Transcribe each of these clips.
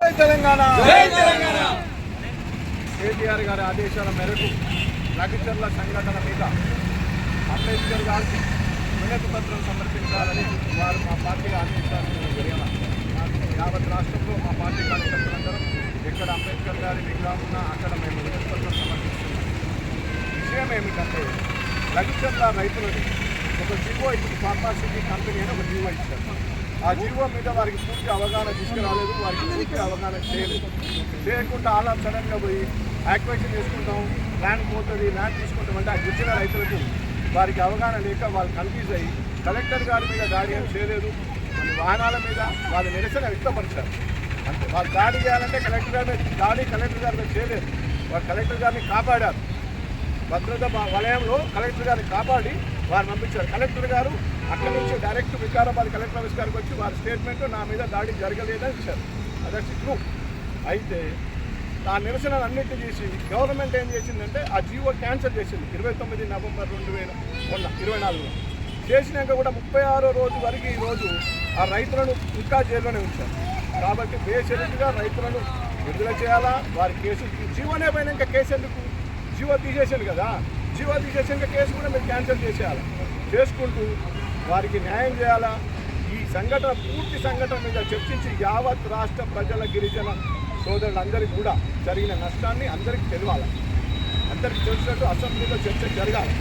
తెలంగాణ! కేటీఆర్ గారి ఆదేశాల మేరకు లగిచర్ల సంఘటన మీద అంబేద్కర్ గారికి వినతి పత్రం సమర్పించాలని వారు మా పార్టీ ఆదేశాలను జరిగిన యావత్ రాష్ట్రంలో మా పార్టీ కార్యకర్తలందరం ఎక్కడ అంబేద్కర్ గారి విగ్రహం ఉన్నా అక్కడ మేము వినతి పత్రం సమర్పిస్తున్నాం. విషయం ఏమిటంటే లగిచర్ల రైతులని ఒక జీవో ఇప్పుడు ఫార్మాసిటీ కంపెనీ అని ఒక జీవో ఇచ్చారు. ఆ జీవో మీద వారికి పూర్తి అవగాహన తీసుకురాలేదు వారికి పూర్తి అవగాహన చేయలేదు. చేయకుండా అలా సడన్గా పోయి యాక్టివేషన్ చేసుకుంటాం ల్యాండ్ పోతుంది ల్యాండ్ తీసుకుంటాం అంటే ఆ గిరిజన రైతులకు వారికి అవగాహన లేక వాళ్ళు కన్ఫ్యూజ్ అయ్యి కలెక్టర్ గారి మీద దాడి ఏం చేయలేదు. వాహనాల మీద వాళ్ళ నిరసన వ్యక్తపరిచారు. అంటే వాళ్ళు దాడి చేయాలంటే కలెక్టర్ గారి దాడి కలెక్టర్ గారి మీద చేయలేదు. వాళ్ళు కలెక్టర్ గారిని కాపాడారు. భద్రత వలయంలో కలెక్టర్ గారిని కాపాడి వారు పంపించారు. కలెక్టర్ గారు అక్కడి నుంచి డైరెక్ట్ వికారాబాద్ కలెక్టర్ ఆఫీస్ గారికి వచ్చి వారి స్టేట్మెంట్ నా మీద దాడి జరగలేదని ఇచ్చారు. అదర్స్ ట్రూ అయితే ఆ నిరసనలు అన్నింటినీ చేసి గవర్నమెంట్ ఏం చేసిందంటే ఆ జీవో క్యాన్సిల్ చేసింది ఇరవై తొమ్మిది నవంబర్ రెండు వేల మొన్న ఇరవై నాలుగులో. చేసినాక కూడా ముప్పై ఆరో రోజు వరకు ఈ రోజు ఆ రైతులను ఇంకా జైల్లోనే ఉంచారు. కాబట్టి బేషరతుగా రైతులను విడుదల చేయాలా? వారి కేసు జీవోనే పోయినాక కేసు ఎందుకు? జీవో తీసేసాను కదా జీవో తీసేసాక కేసు కూడా మీరు క్యాన్సిల్ చేసేయాలి. చేసుకుంటూ వారికి న్యాయం చేయాలా? ఈ సంఘటన పూర్తి సంఘటన మీద చర్చించి యావత్ రాష్ట్ర ప్రజల గిరిజన సోదరులందరికీ కూడా జరిగిన నష్టాన్ని అందరికీ తెలియాలి. అందరికీ తెలిసినట్టు అసెంబ్లీలో చర్చ జరగాలి.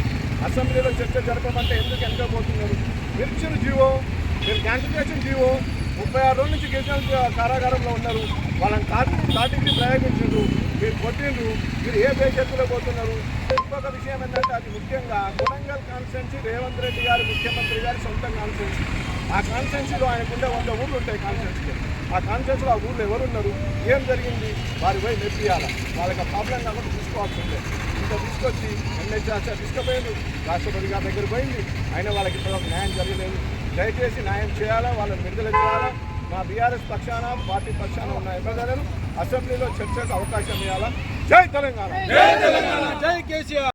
అసెంబ్లీలో చర్చ జరపమంటే ఎందుకు వెనక పోతున్నారు మీరు జీవో మీరు క్యాన్సిల్ చేసిన జీవో ముప్పై ఆరు రోజుల నుంచి గిరిజన కారాగారంలో ఉన్నారు. వాళ్ళని కాదు కాటికి ప్రయోగించారు మీరు కొట్టిండ్రు మీరు ఏ భవిష్యత్తులో పోతున్నారు? ఇంకొక విషయం ఏంటంటే అది ముఖ్యంగా కొడంగల్ కాన్స్టెన్సీ రేవంత్ రెడ్డి గారు ముఖ్యమంత్రి గారి సొంత కాన్స్టెన్సీ ఆ కాన్స్టెన్సీలో ఆయనకుండే వంద ఊళ్ళు ఉంటాయి కాన్స్టెన్సీలో ఆ కాన్స్టెన్సీలో ఆ ఊళ్ళో ఎవరున్నారు ఏం జరిగింది? వారి పోయి మెప్పియాలి వాళ్ళకి ఆ ప్రాబ్లం తీసుకోవాల్సి చూసుకోవాల్సిందే ఇంత తీసుకొచ్చి ఎన్హెచ్ఆర్ తీసుకుపోయింది రాష్ట్రపతి గారి దగ్గర పోయింది. అయినా వాళ్ళకి ఇంతవరకు న్యాయం జరగలేదు. దయచేసి న్యాయం చేయాలా? వాళ్ళని విడుదల చేయాలా? మా బీఆర్ఎస్ పక్షాన పార్టీ పక్షాన ఉన్న ఎమ్మెల్యేలను అసెంబ్లీలో చర్చకు అవకాశం ఇవ్వాలా? జై తెలంగాణ! జై తెలంగాణ! జై కేసీఆర్!